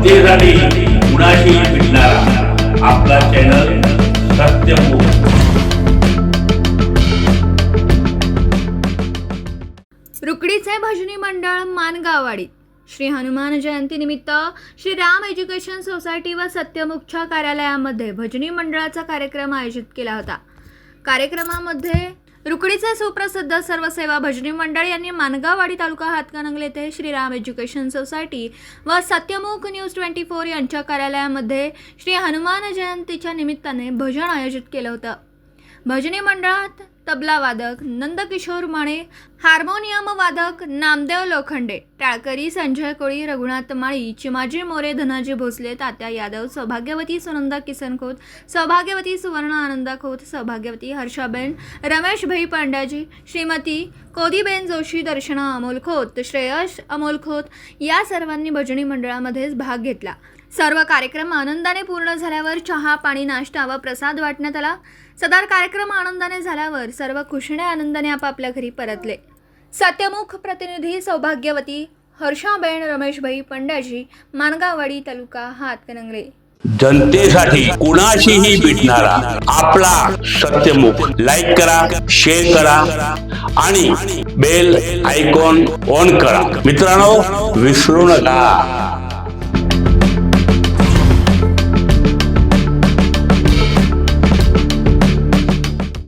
जनतेसाठी कुणाशी भेटणारा आपला चॅनल सत्यमुख रुकडीचे भजनी मंडळ मानगाववाडीत श्री हनुमान जयंतीनिमित्त श्री राम एज्युकेशन सोसायटी व सत्यमुखच्या कार्यालयामध्ये भजनी मंडळाचा कार्यक्रम आयोजित केला होता. कार्यक्रमामध्ये रुकडीचे सुप्रसिद्ध सर्व सेवा भजनी मंडळ यांनी मानगाववाडी तालुका हातकणंगले येथे श्रीराम एज्युकेशन सोसायटी व सत्यमुख न्यूज ट्वेंटी फोर यांच्या कार्यालयामध्ये श्री हनुमान जयंतीच्या निमित्ताने भजन आयोजित केलं होतं. भजनी मंडळात तबला वादक नंदकिशोर माने हार्मोनियम वादक नामदेव लोखंडे टाळकरी संजय कोळी रघुनाथ माळी चिमाजी मोरे धनाजी भोसले तात्या यादव सौभाग्यवती सुनंदा किसन खोत सौभाग्यवती सुवर्ण आनंदा खोत सौभाग्यवती हर्षाबेन रमेश भाई पांड्याजी श्रीमती कोदीबेन जोशी दर्शना अमोल खोत श्रेयश अमोल खोत या सर्वांनी भजनी मंडळामध्येच भाग घेतला. सर्व कार्यक्रम आनंदाने पूर्ण झाल्यावर चहा पाणी नाश्ता व प्रसाद वाटण्यात आला. सदर कार्यक्रम आनंदाने झाल्यावर सर्व खुशण्या आनंदाने आपापल्या घरी परतले. सत्यमुख प्रतिनिधी सौभाग्यवती हर्षाबेन रमेशभाई पंड्याजी मानगावाडी तालुका हातकणंगले. जनतेसाठी कुणाशीही भेटणारा आपला सत्यमुख. लाईक करा शेअर करा आणि बेल आयकॉन ऑन करा. मित्रांनो विसरू नका.